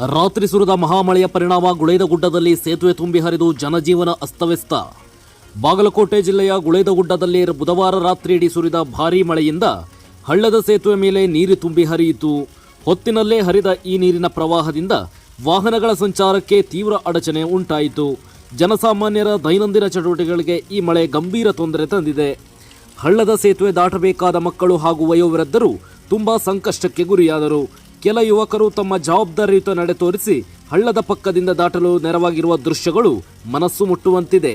ರಾತ್ರಿ ಸುರಿದ ಮಹಾಮಳೆಯ ಪರಿಣಾಮ ಗುಳೇದಗುಡ್ಡದಲ್ಲಿ ಸೇತುವೆ ತುಂಬಿ ಹರಿದು ಜನಜೀವನ ಅಸ್ತವ್ಯಸ್ತ. ಬಾಗಲಕೋಟೆ ಜಿಲ್ಲೆಯ ಗುಳೇದಗುಡ್ಡದಲ್ಲಿ ಬುಧವಾರ ರಾತ್ರಿಯಿಡೀ ಸುರಿದ ಭಾರೀ ಮಳೆಯಿಂದ ಹಳ್ಳದ ಸೇತುವೆ ಮೇಲೆ ನೀರು ತುಂಬಿ ಹರಿಯಿತು. ಹೊತ್ತಿನಲ್ಲೇ ಹರಿದ ಈ ನೀರಿನ ಪ್ರವಾಹದಿಂದ ವಾಹನಗಳ ಸಂಚಾರಕ್ಕೆ ತೀವ್ರ ಅಡಚಣೆ ಉಂಟಾಯಿತು. ಜನಸಾಮಾನ್ಯರ ದೈನಂದಿನ ಚಟುವಟಿಕೆಗಳಿಗೆ ಈ ಮಳೆ ಗಂಭೀರ ತೊಂದರೆ ತಂದಿದೆ. ಹಳ್ಳದ ಸೇತುವೆ ದಾಟಬೇಕಾದ ಮಕ್ಕಳು ಹಾಗೂ ವಯೋವೃದ್ಧರು ತುಂಬಾ ಸಂಕಷ್ಟಕ್ಕೆ ಗುರಿಯಾದರು. ಕೆಲ ಯುವಕರು ತಮ್ಮ ಜವಾಬ್ದಾರಿಯುತ ನಡೆ ತೋರಿಸಿ ಹಳ್ಳದ ಪಕ್ಕದಿಂದ ದಾಟಲು ನೆರವಾಗಿರುವ ದೃಶ್ಯಗಳು ಮನಸ್ಸು ಮುಟ್ಟುವಂತಿದೆ.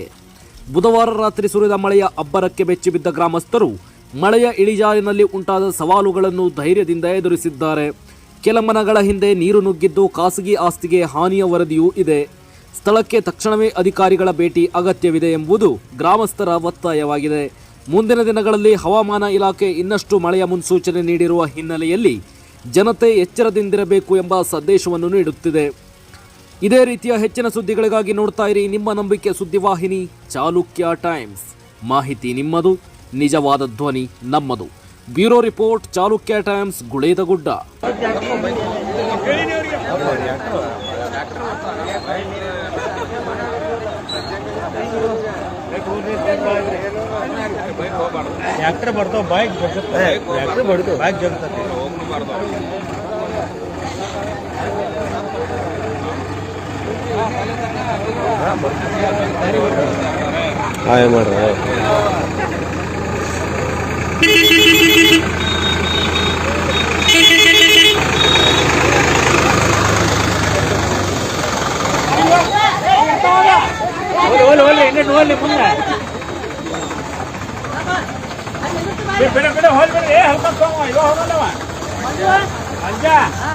ಬುಧವಾರ ರಾತ್ರಿ ಸುರಿದ ಮಳೆಯ ಅಬ್ಬರಕ್ಕೆ ಬೆಚ್ಚಿಬಿದ್ದ ಗ್ರಾಮಸ್ಥರು ಮಳೆಯ ಇಳಿಜಾರಿನಲ್ಲಿ ಉಂಟಾದ ಸವಾಲುಗಳನ್ನು ಧೈರ್ಯದಿಂದ ಎದುರಿಸಿದ್ದಾರೆ. ಕೆಲ ಮನಗಳ ಹಿಂದೆ ನೀರು ನುಗ್ಗಿದ್ದು ಖಾಸಗಿ ಆಸ್ತಿಗೆ ಹಾನಿಯ ವರದಿಯೂ ಇದೆ. ಸ್ಥಳಕ್ಕೆ ತಕ್ಷಣವೇ ಅಧಿಕಾರಿಗಳ ಭೇಟಿ ಅಗತ್ಯವಿದೆ ಎಂಬುದು ಗ್ರಾಮಸ್ಥರ ಒತ್ತಾಯವಾಗಿದೆ. ಮುಂದಿನ ದಿನಗಳಲ್ಲಿ ಹವಾಮಾನ ಇಲಾಖೆ ಇನ್ನಷ್ಟು ಮಳೆಯ ಮುನ್ಸೂಚನೆ ನೀಡಿರುವ ಹಿನ್ನೆಲೆಯಲ್ಲಿ ಜನತೆ ಎಚ್ಚರದಿಂದಿರಬೇಕು ಎಂಬ ಸಂದೇಶವನ್ನು ನೀಡುತ್ತಿದೆ. ಇದೇ ರೀತಿಯ ಹೆಚ್ಚಿನ ಸುದ್ದಿಗಳಿಗಾಗಿ ನೋಡ್ತಾ ಇರಿ ನಿಮ್ಮ ನಂಬಿಕೆ ಸುದ್ದಿವಾಹಿನಿ ಚಾಲುಕ್ಯ ಟೈಮ್ಸ್. ಮಾಹಿತಿ ನಿಮ್ಮದು, ನಿಜವಾದ ಧ್ವನಿ ನಮ್ಮದು. Bureau report, Chalukya times, Guledagudda. ಬರ್ತಾವ? ಬೈಕ್ ಹಾಯ್ ಮಾಡ್ರಿ ಓಲಿ ಓಲಿ ಇನ್ನೇನು ಓಲಿ ಮುಂದೆ ಬಿಡ ಬಿಡ ಹೋಲ್ ಬಿಡ್ರಿ ಹಲ್ಕ ಇವಾಗ ಹೋಗಲ್ಲವ 团子团